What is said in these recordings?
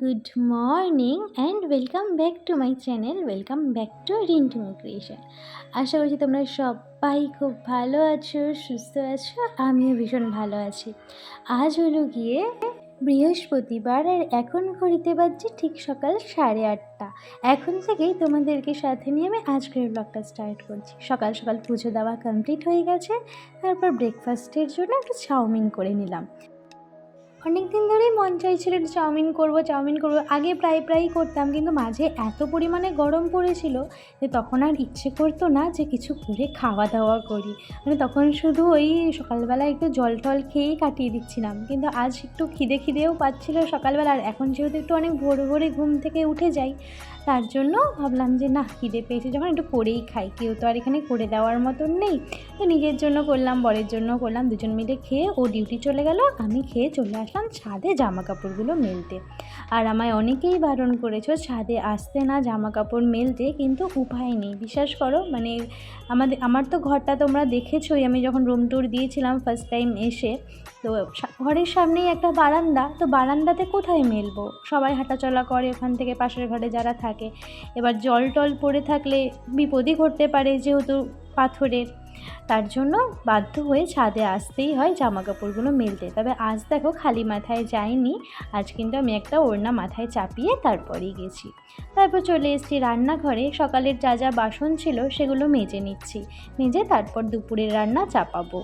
Good morning and welcome back to my channel welcome back to Rintu creation আশা করছি তোমরা সবাই খুব ভালো আছো, সুস্থ আছো, আমিও ভীষণ ভালো আছি। আজ হলো গিয়ে বৃহস্পতিবার আর এখন ঘড়িতে বাজছে ঠিক সকাল সাড়ে আটটা। এখন থেকেই তোমাদেরকে সাথে নিয়ে আমি আজকের ব্লগটা স্টার্ট করছি। সকাল সকাল পুজো দেওয়া কমপ্লিট হয়ে গেছে, তারপর ব্রেকফাস্টের জন্য একটু চাউমিন করে নিলাম। অনেক দিন ধরেই মন চাইছিল চাউমিন করব চাউমিন করব। আগে প্রায় প্রায়ই করতাম, কিন্তু মাঝে এত পরিমাণে গরম পড়েছিল যে তখন আর ইচ্ছে করতো না যে কিছু করে খাওয়া দাওয়া করি। মানে তখন শুধু ওই সকালবেলা একটু জল টল খেয়েই কাটিয়ে দিচ্ছিলাম। কিন্তু আজ একটু খিদে খিদেও পাচ্ছিল সকালবেলা। আর এখন যেহেতু একটু অনেক ভোর ভোরে ঘুম থেকে উঠে যাই তার জন্য ভাবলাম যে না খিদে পেয়েছে। যখন একটু করেই খাই, কেউ তো আর এখানে করে দেওয়ার মতন নেই। তো নিজের জন্য করলাম, বরের জন্য করলাম, দুজন মিলে খেয়ে ও ডিউটি চলে গেল। আমি খেয়ে চলে আসলাম ছাদে জামা কাপড়গুলো মেলতে। আর আমায় অনেকেই বারণ করেছ, ছাদে আসতে না জামা কাপড় মেলতে, কিন্তু উপায় নেই। বিশ্বাস করো মানে আমাদের, আমার তো ঘরটা তোমরা দেখেছোই। আমি যখন রুম ট্যুর দিয়েছিলাম ফার্স্ট টাইম এসে তো ঘরের সামনেই একটা বারান্দা, তো বারান্দাতে কোথায় মেলবো? সবাই হাঁটাচলা করে ওখান থেকে পাশের ঘরে যারা থাকে। এবার জল টল পড়ে থাকলে বিপদই ঘটতে পারে যেহেতু পাথরের। তার জন্য বাধ্য হয়ে ছাদে আসতেই হয় জামা কাপড়গুলো মেলতে। তবে আজ দেখো খালি মাথায় যাইনি আজ কিন্তু আমি একটা ওড়না মাথায় চাপিয়ে তারপরেই গেছি। তারপর চলে এসেছি রান্নাঘরে। সকালের যা যা বাসন ছিল সেগুলো মেজে নিচ্ছি। মেজে তারপর দুপুরের রান্না চাপাবো।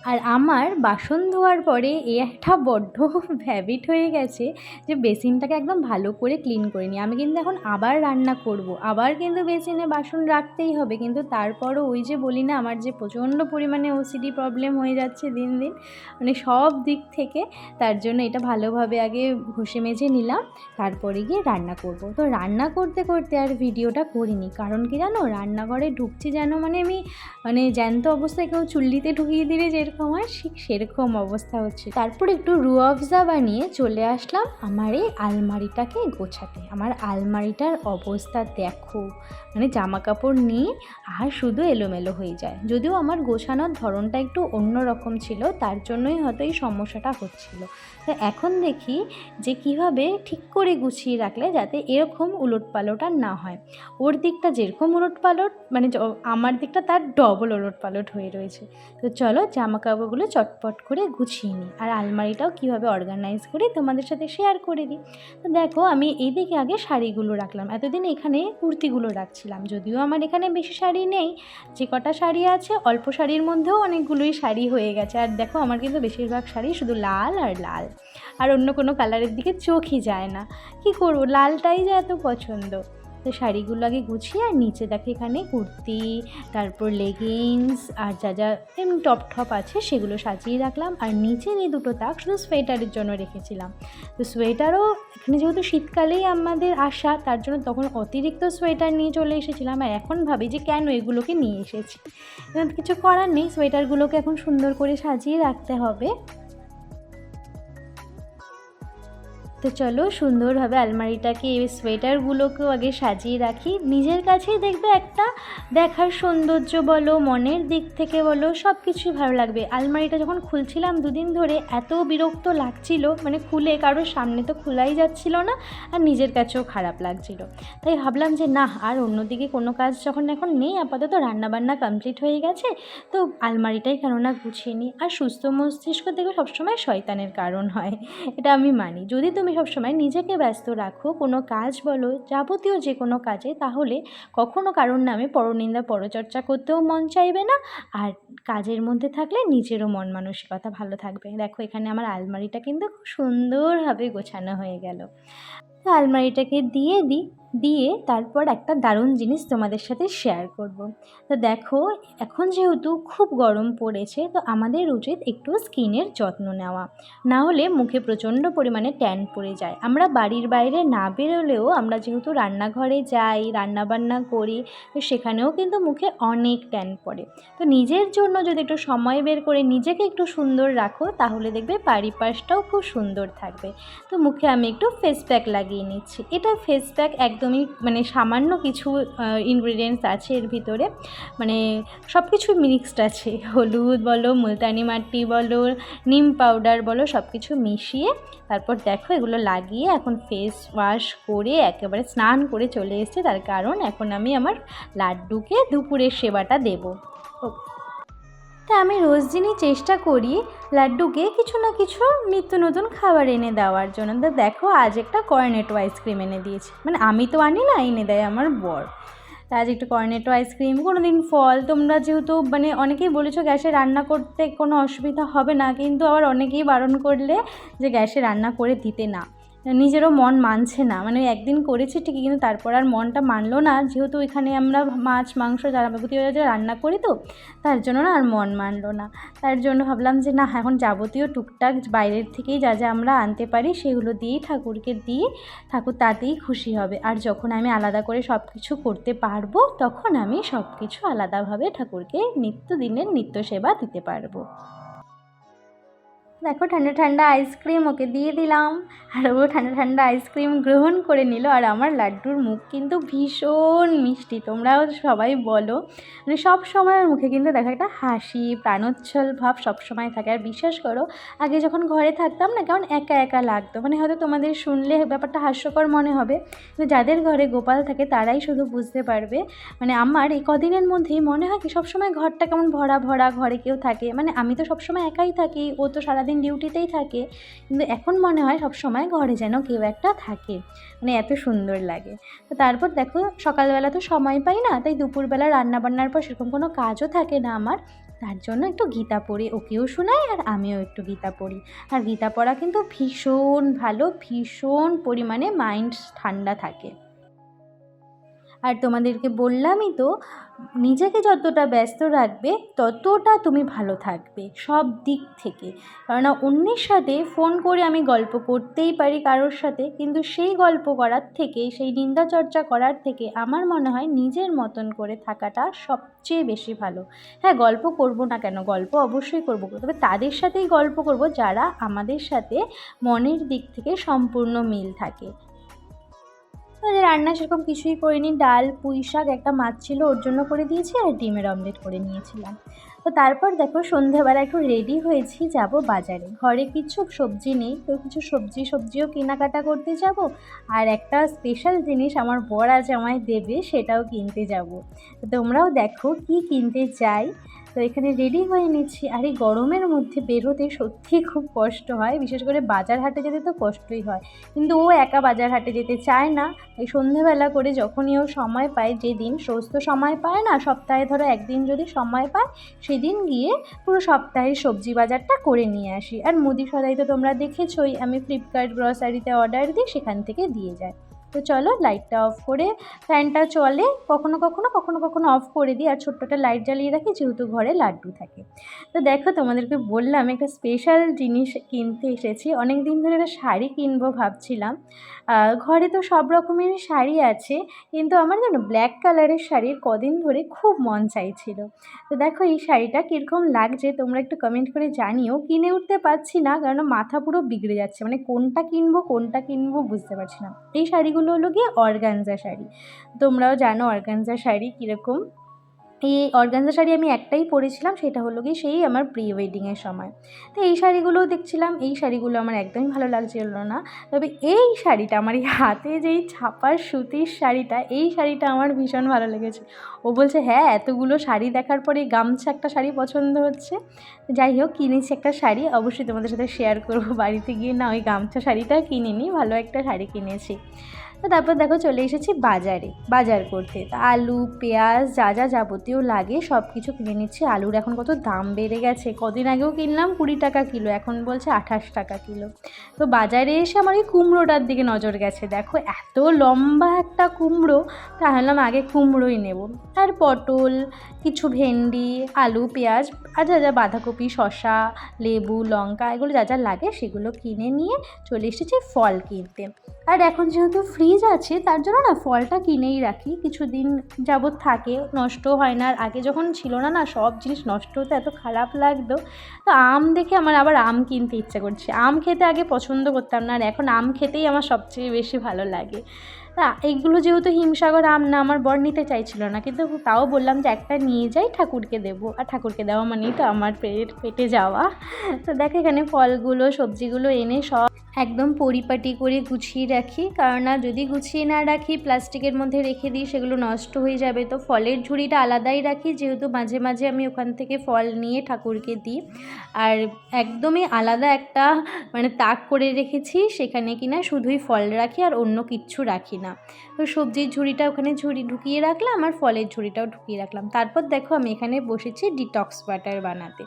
আর আমার বাসন ধোয়ার পরে এ একটা বড্ড হ্যাবিট হয়ে গেছে যে বেসিনটাকে একদম ভালো করে ক্লিন করে নিই। আমি কিন্তু এখন আবার রান্না করব, আবার কিন্তু বেসিনে বাসন রাখতেই হবে। কিন্তু তারপরও ওই যে বলি না, আমার যে প্রচণ্ড পরিমাণে ওসিডি প্রবলেম হয়ে যাচ্ছে দিন দিন মানে সব দিক থেকে, তার জন্য এটা ভালোভাবে আগে ঘষে মেজে নিলাম, তারপরে গিয়ে রান্না করব। তো রান্না করতে করতে আর ভিডিওটা করিনি, কারণ কি জানো? রান্নাঘরে ঢুকছি যেন মানে আমি মানে জ্যান্ত অবস্থায় কেউ চুল্লিতে ঢুকিয়ে দিলে যেরকম আমার ঠিক সেরকম অবস্থা হচ্ছে। তারপর একটু রু আফজা বানিয়ে চলে আসলাম আমার এই আলমারিটাকে গোছাতে। আমার আলমারিটার অবস্থা দেখো মানে জামা কাপড় নিয়ে আর শুধু এলোমেলো হয়ে যায়। যদিও আমার গোছানোর ধরনটা একটু অন্য রকম ছিল, তার জন্যই হয়তো এই সমস্যাটা হচ্ছিল। তো এখন দেখি যে কীভাবে ঠিক করে গুছিয়ে রাখলে যাতে এরকম উলট পালট আর না হয়। ওর দিকটা যেরকম উলট পালট মানে আমার দিকটা তার ডবল উলট পালট হয়ে রয়েছে। তো চলো জামা কাপড়গুলো চটপট করে গুছিয়ে নিই আর আলমারিটাও কীভাবে অর্গানাইজ করি তোমাদের সাথে শেয়ার করে দিই। তো দেখো আমি এইদিকে আগে শাড়িগুলো রাখলাম। এতদিন এখানে কুর্তিগুলো রাখছিলাম, যদিও আমার এখানে বেশি শাড়ি নেই। যে কটা শাড়ি আছে, অল্প শাড়ির মধ্যেও অনেকগুলোই শাড়ি হয়ে গেছে। আর দেখো আমার কিন্তু বেশিরভাগ শাড়ি শুধু লাল আর লাল। আর অন্য কোনো কালারের দিকে চোখই যায় না। কি করব? লালটাই যে এত পছন্দ। তো শাড়িগুলো আগে গুছিয়ে আর নিচে দেখো এখানে কুর্তি, তারপর লেগিংস আর যা যা এমনি টপ টপ আছে সেগুলো সাজিয়ে রাখলাম। আর নিচে এই দুটো তাক শুধু সোয়েটারের জন্য রেখেছিলাম। তো সোয়েটারও এখানে যেহেতু শীতকালেই আমাদের আসা, তার জন্য তখন অতিরিক্ত সোয়েটার নিয়ে চলে এসেছিলাম। আর এখন ভাবি যে কেন এগুলোকে নিয়ে এসেছি? কিছু করার নেই। সোয়েটারগুলোকে এখন সুন্দর করে সাজিয়ে রাখতে হবে। তো চলো সুন্দরভাবে আলমারিটাকে, এই সোয়েটারগুলোকেও আগে সাজিয়ে রাখি। নিজের কাছেই দেখবে একটা দেখার সৌন্দর্য বলো, মনের দিক থেকে বলো সব কিছুই ভালো লাগবে। আলমারিটা যখন খুলছিলাম দুদিন ধরে, এত বিরক্ত লাগছিল মানে খুলে কারোর সামনে তো খোলাই যাচ্ছিল না, আর নিজের কাছেও খারাপ লাগছিল। তাই ভাবলাম যে না, আর অন্যদিকে কোনো কাজ যখন এখন নেই, আপাতত রান্নাবান্না কমপ্লিট হয়ে গেছে, তো আলমারিটাই কেননা গুছিয়ে নিই। আর সুস্থ মস্তিষ্ক দেখবে সবসময় শয়তানের কারণ হয়, এটা আমি মানি। যদি তুমি তুমি সবসময় নিজেকে ব্যস্ত রাখো, কোনো কাজ বলো, যাবতীয় যে কোনো কাজে, তাহলে কখনো কারোর নামে পরনিন্দা, পরচর্চা করতেও মন চাইবে না। আর কাজের মধ্যে থাকলে নিজেরও মন মানসিকতা ভালো থাকবে। দেখো, এখানে আমার আলমারিটা কিন্তু খুব সুন্দরভাবে গোছানো হয়ে গেল। আলমারিটাকে দিয়ে দিই। দিয়ে তারপর একটা দারুণ জিনিস তোমাদের সাথে শেয়ার করব। তো দেখো, এখন যেহেতু খুব গরম পড়েছে, তো আমাদের উচিত একটু স্কিনের যত্ন নেওয়া। না হলে মুখে প্রচণ্ড পরিমাণে ট্যান পড়ে যায়। আমরা বাড়ির বাইরে না বেরোলেও আমরা যেহেতু রান্নাঘরে যাই, রান্নাবান্না করি, তো সেখানেও কিন্তু মুখে অনেক ট্যান পড়ে। তো নিজের জন্য যদি একটু সময় বের করে নিজেকে একটু সুন্দর রাখো, তাহলে দেখবে পারিপাশটাও খুব সুন্দর থাকবে। তো মুখে আমি একটু ফেস প্যাক লাগিয়ে নিচ্ছি। এটা ফেস প্যাক এক একদমই মানে সামান্য কিছু ইনগ্রিডিয়েন্টস আছে এর ভিতরে। মানে সব কিছু মিক্সড আছে। হলুদ বলো, মুলতানি মাটি বলো, নিম পাউডার বলো সব কিছু মিশিয়ে তারপর দেখো এগুলো লাগিয়ে এখন ফেস ওয়াশ করে একেবারে স্নান করে চলে এসেছে। তার কারণ এখন আমি আমার লাড্ডুকে দুপুরের সেবাটা দেবো। তা আমি রোজ দিনই চেষ্টা করি লাড্ডুকে কিছু না কিছু নিত্য নতুন খাবার এনে দেওয়ার জন্য। তো দেখো, আজ একটা কর্নেটো আইসক্রিম এনে দিয়েছে। মানে আমি তো আনি না, এনে দেয় আমার বর। তা আজ একটু কর্নেটো আইসক্রিম কোনো দিন ফল, তোমরা যেহেতু মানে অনেকেই বলেছ গ্যাসে রান্না করতে কোনো অসুবিধা হবে না, কিন্তু আবার অনেকেই বারণ করলে যে গ্যাসে রান্না করে দিতে না। নিজেরও মন মানছে না। মানে একদিন করেছি ঠিকই, কিন্তু তারপর আর মনটা মানলো না। যেহেতু এখানে আমরা মাছ, মাংস যাবতীয় যা রান্না করি তো, তার জন্য না আর মন মানলো না। তার জন্য ভাবলাম যে, না, এখন যাবতীয় টুকটাক বাইরের থেকেই যা যা আমরা আনতে পারি, সেগুলো দিয়েই ঠাকুরকে দিয়ে ঠাকুর তাতেই খুশি হবে। আর যখন আমি আলাদা করে সব কিছু করতে পারব, তখন আমি সব কিছু আলাদাভাবে ঠাকুরকে নিত্যদিনের নিত্য সেবা দিতে পারব। দেখো ঠান্ডা ঠান্ডা আইসক্রিম ওকে দিয়ে দিলাম। আর ও ঠান্ডা ঠান্ডা আইসক্রিম গ্রহণ করে নিল। আর আমার লাড্ডুর মুখ কিন্তু ভীষণ মিষ্টি। তোমরাও সবাই বলো। মানে সব সময় মুখে কিন্তু দেখো একটা হাসি, প্রাণোচ্ছল ভাব সব সময় থাকে। আর বিশ্বাস করো, আগে যখন ঘরে থাকতাম না, কেমন একা একা লাগতো। মানে হয়তো তোমাদের শুনলে ব্যাপারটা হাস্যকর মনে হবে। কিন্তু যাদের ঘরে গোপাল থাকে, তারাই শুধু বুঝতে পারবে। মানে আমার এই কদিনের মধ্যেই মনে হয় কি সবসময় ঘরটা কেমন ভরা ভরা, ঘরে কেউ থাকে। মানে আমি তো সবসময় একাই থাকি, ও তো সারা সারাদিন ডিউটিতেই থাকে, কিন্তু এখন মনে হয় সব সময় ঘরে যেন কেউ একটা থাকে। মানে এত সুন্দর লাগে। তো তারপর দেখো, সকালবেলা তো সময় পাই না, তাই দুপুরবেলা রান্না বান্নার পর সেরকম কোনো কাজও থাকে না আমার। তার জন্য একটু গীতা পড়ি, ওকেও শোনাই আর আমিও একটু গীতা পড়ি। আর গীতা পড়া কিন্তু ভীষণ ভালো, ভীষণ পরিমাণে মাইন্ড ঠান্ডা থাকে। আর তোমাদেরকে বললামই তো নিজেকে যতটা ব্যস্ত রাখবে, ততটা তুমি ভালো থাকবে, সব দিক থেকে। কেননা অন্যের সাথে ফোন করে আমি গল্প করতেই পারি কারোর সাথে, কিন্তু সেই গল্প করার থেকে, সেই নিন্দা চর্চা করার থেকে আমার মনে হয় নিজের মতন করে থাকাটা সবচেয়ে বেশি ভালো। হ্যাঁ গল্প করব না কেন? গল্প অবশ্যই করব। তবে তাদের সাথেই গল্প করব যারা আমাদের সাথে মনের দিক থেকে সম্পূর্ণ মিল থাকে। রান্না সেরকম কিছুই করিনি। ডাল, পুঁই শাক, একটা মাছ ছিল, ওর জন্য করে দিয়েছি আর ডিমের অমলেট করে নিয়েছিলাম। তো তারপর দেখো সন্ধেবেলা একটু রেডি হয়েছি, যাব বাজারে। ঘরে কিছু সবজি নেই, তো কিছু সবজি সবজিও কেনাকাটা করতে যাব আর একটা স্পেশাল জিনিস আমার বর আজ আমায় দেবে, সেটাও কিনতে যাব। তোমরাও দেখো কি কিনতে চাই। তো এখানে রেডি হয়ে নিচ্ছি। আর এই গরমের মধ্যে বেরোতে সত্যিই খুব কষ্ট হয়। বিশেষ করে বাজার হাটে যেতে তো কষ্টই হয়। কিন্তু ও একা বাজার হাটে যেতে চায় না। এই সন্ধেবেলা করে যখনই ও সময় পায়, যেদিন রোজ তো সময় পায় না, সপ্তাহে ধরো একদিন যদি সময় পায়, সেদিন গিয়ে পুরো সপ্তাহের সবজি বাজারটা করে নিয়ে আসি। আর মুদি সদাই তো তোমরা দেখেছোই, আমি ফ্লিপকার্ট গ্রসারিতে অর্ডার দিই, সেখান থেকে দিয়ে যায়। তো চলো লাইটটা অফ করে ফ্যানটা চলে, কখনো কখনো কখনো কখনো অফ করে দিই। আর ছোট্টটা লাইট জ্বালিয়ে রাখি, যেহেতু ঘরে লাড্ডু থাকে। তো দেখো তোমাদেরকে বললাম, একটা স্পেশাল জিনিস কিনতে এসেছি। অনেক দিন ধরে একটা শাড়ি কিনবো ভাবছিলাম। ঘরে তো সব রকমেরই শাড়ি আছে, কিন্তু আমার যেন ব্ল্যাক কালারের শাড়ির কদিন ধরে খুব মন চাইছিল। তো দেখো এই শাড়িটা কীরকম লাগছে, তোমরা একটু কমেন্ট করে জানিও। কিনে উঠতে পারছি না, কারণ মাথা পুরো বিগড়ে যাচ্ছে। মানে কোনটা কিনবো কোনটা কিনবো বুঝতে পারছি না। এই শাড়িগুলো হলো গিয়ে অর্গানজা শাড়ি। তোমরাও জানো অর্গানজা শাড়ি কীরকম। এই অর্গানজা শাড়ি আমি একটাই পরেছিলাম, সেটা হলো কি সেই আমার প্রি ওয়েডিংয়ের সময়। তো এই শাড়িগুলোও দেখছিলাম, এই শাড়িগুলো আমার একদমই ভালো লাগছিল না। তবে এই শাড়িটা, আমার এই হাতে যেই ছাপার সুতির শাড়িটা, এই শাড়িটা আমার ভীষণ ভালো লেগেছে। ও বলছে হ্যাঁ এতগুলো শাড়ি দেখার পরে গামছা একটা শাড়ি পছন্দ হচ্ছে। যাই হোক, কিনেছি একটা শাড়ি, অবশ্যই তোমাদের সাথে শেয়ার করব। বাড়িতে গিয়ে না, ওই গামছা শাড়িটা কিনিনি, ভালো একটা শাড়ি কিনেছি। তো তারপর দেখো চলে এসেছি বাজারে। বাজার করতে। তা আলু, পেঁয়াজ, যা যা যাবতীয় লাগে সব কিছু কিনে নিচ্ছি। আলুর এখন কত দাম বেড়ে গেছে। কদিন আগেও কিনলাম কুড়ি টাকা কিলো, এখন বলছে আঠাশ টাকা কিলো। তো বাজারে এসে আমার এই কুমড়োটার দিকে নজর গেছে। দেখো এত লম্বা একটা কুমড়ো তাহলে আগে কুমড়োই নেব। আর পটল, কিছু ভেন্ডি, আলু, পেঁয়াজ, আর যা যা বাঁধাকপি শশা লেবু, লঙ্কা, এগুলো যা যা লাগে সেগুলো কিনে নিয়ে চলে এসেছি ফল কিনতে। আর এখন যেহেতু ফ্রিজ আছে, তার জন্য না ফলটা কিনেই রাখি। কিছুদিন যাবৎ থাকে নষ্ট হয় না। আর আগে যখন ছিল না না সব জিনিস নষ্ট হতে এত খারাপ লাগতো। তো আম দেখে আমার আবার আম কিনতে ইচ্ছে করছে। আম খেতে আগে পছন্দ করতাম না, আর এখন আম খেতেই আমার সবচেয়ে বেশি ভালো লাগে। তা এইগুলো যেহেতু হিমসাগর আম না, আমার বর নিতে চাইছিল না, কিন্তু তাও বললাম যে একটা নিয়ে যাই, ঠাকুরকে দেবো। আর ঠাকুরকে দেওয়া মানেই তো আমার পেট, পেটে যাওয়া। তো দেখো এখানে ফলগুলো, সবজিগুলো এনে সব একদম পরিপাটি করে গুছিয়ে রাখি। কারণ না, যদি গুছিয়ে না রাখি, প্লাস্টিকের মধ্যে রেখে দিই, সেগুলো নষ্ট হয়ে যাবে। তো ফলের ঝুড়িটা আলাদাই রাখি, যেহেতু মাঝে মাঝে আমি ওখান থেকে ফল নিয়ে ঠাকুরকে দিই। আর একদমই আলাদা একটা মানে তাক করে রেখেছি, সেখানে কিনা শুধুই ফল রাখি আর অন্য কিচ্ছু রাখি না। তো সবজির ঝুড়িটা ওখানে ঝুড়ি ঢুকিয়ে রাখলাম আর ফলের ঝুড়িটাও ঢুকিয়ে রাখলাম। তারপর দেখো, আমি এখানে বসেছি ডিটক্স ওয়াটার বানাতে।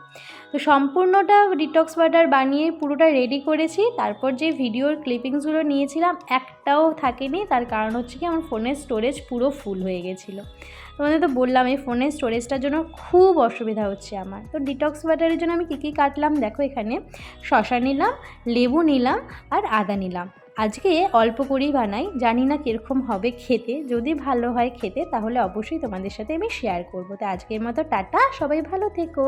তো সম্পূর্ণটা ডিটক্স ওয়াটার বানিয়ে পুরোটা রেডি করেছি। তারপর যে ভিডিওর ক্লিপিংসগুলো নিয়েছিলাম, একটাও থাকেনি। তার কারণ হচ্ছে কি, আমার ফোনের স্টোরেজ পুরো ফুল হয়ে গেছিল। তোমাদের তো বললাম, এই ফোনের স্টোরেজটার জন্য খুব অসুবিধা হচ্ছে আমার। তো ডিটক্স ওয়াটারের জন্য আমি কী কী কাটলাম? দেখো এখানে শশা নিলাম, লেবু নিলাম আর আদা নিলাম। আজকে অল্প করেই বানাই, জানি না কীরকম হবে খেতে। যদি ভালো হয় খেতে, তাহলে অবশ্যই তোমাদের সাথে আমি শেয়ার করব। তো আজকের মতো টাটা, সবাই ভালো থেকো।